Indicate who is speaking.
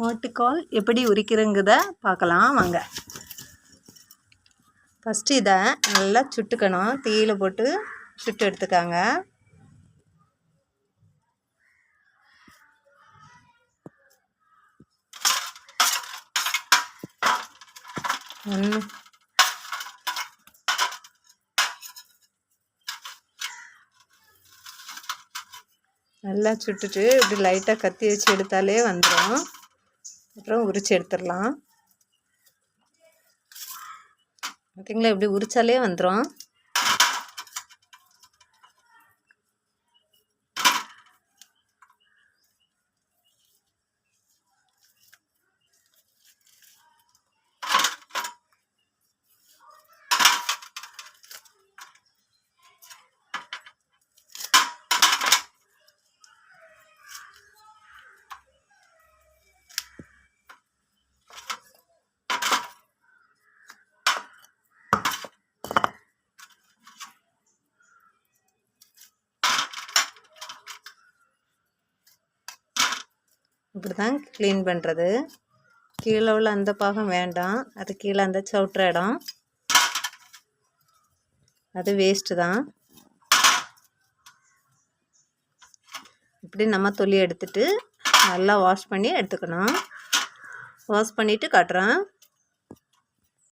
Speaker 1: மாட்டுக்கால் எப்படி உரிக்கிறங்கிறத பார்க்கலாம் வாங்க. ஃபஸ்ட்டு இதை நல்லா சுட்டுக்கணும். தீயில் போட்டு சுட்டு எடுத்துக்காங்க. ஒன்று நல்லா சுட்டுட்டு இப்படி லைட்டாக கத்தி வச்சு எடுத்தாலே வந்துடும் அப்புறம் உரிச்சு எடுத்துடலாம். பார்த்தீங்களா இப்படி உரித்தாலே வந்துடும் இப்படி தான் க்ளீன் பண்ணுறது கீழே உள்ள அந்த பாகம் வேண்டாம். அது கீழே அந்த சவுட்டுற இடம். அது வேஸ்ட்டு தான். இப்படி நம்ம தொலி எடுத்துட்டு நல்லா வாஷ் பண்ணி எடுத்துக்கணும். வாஷ் பண்ணிவிட்டு காட்டுறேன்.